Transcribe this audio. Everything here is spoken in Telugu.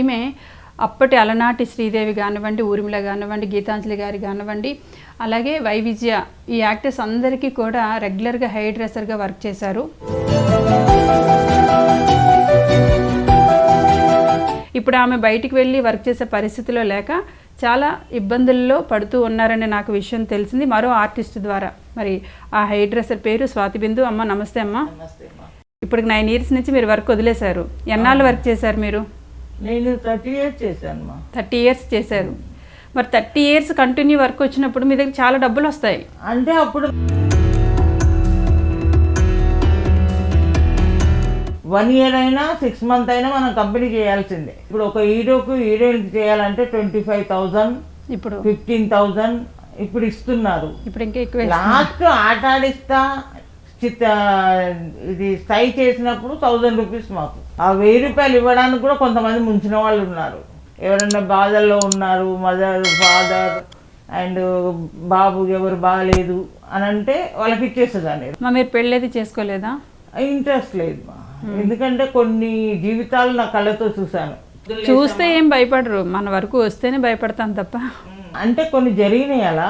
ఈమె అప్పటి అలనాటి శ్రీదేవి కానివ్వండి ఊర్మిళ కానివ్వండి గీతాంజలి గారి కానివ్వండి అలాగే వై విజయ ఈ యాక్టర్స్ అందరికీ కూడా రెగ్యులర్గా హెయిర్ డ్రెస్సర్గా వర్క్ చేశారు. ఇప్పుడు ఆమె బయటికి వెళ్ళి వర్క్ చేసే పరిస్థితిలో లేక చాలా ఇబ్బందుల్లో పడుతూ ఉన్నారని నాకు విషయం తెలిసింది. మరో ఆర్టిస్ట్ ద్వారా. మరి ఆ హెయిర్ డ్రెస్సర్ పేరు స్వాతి బిందు. అమ్మ నమస్తే అమ్మ. నమస్తే అమ్మా. ఇప్పుడు నైన్ ఇయర్స్ నుంచి మీరు వర్క్ వదిలేశారు. ఎన్నాళ్ళు వర్క్ చేశారు మీరు? నేను థర్టీ ఇయర్స్ చేశాను మా. థర్టీ ఇయర్స్ చేశారు. మరి థర్టీ ఇయర్స్ కంటిన్యూ వర్క్ వచ్చినప్పుడు మీ దగ్గర చాలా డబ్బులు వస్తాయి. అంటే అప్పుడు వన్ ఇయర్ అయినా సిక్స్ మంత్ అయినా మనం కంపెనీ చేయాల్సిందే. ఇప్పుడు ఒక హీరోకు హీరోయిన్కి చేయాలంటే ట్వంటీ ఫైవ్ థౌజండ్ ఇప్పుడు? ఫిఫ్టీన్ థౌజండ్ ఇప్పుడు ఇస్తున్నారు. ఇప్పుడు ఇంకా ఎక్కువ లాస్ట్ ఆట ఆడిస్తా చిత్త ఇది స్టై చేసినప్పుడు థౌజండ్ రూపీస్ మాకు. ఆ వెయ్యి రూపాయలు ఇవ్వడానికి కూడా కొంతమంది ముంచిన వాళ్ళు ఉన్నారు. ఎవరైనా బాధల్లో ఉన్నారు మదర్ ఫాదర్ అండ్ బాబు ఎవరు బాగలేదు అని అంటే వాళ్ళకి ఇచ్చేస్తుందండి మా మీరు పెళ్ళేది చేసుకోలేదా? ఇంట్రెస్ట్ లేదు మా. ఎందుకంటే కొన్ని జీవితాలు నా కళ్ళతో చూశాను. చూస్తే ఏం భయపడరు. మన వరకు వస్తేనే భయపడతాం తప్ప. అంటే కొన్ని జరిగినాయి అలా.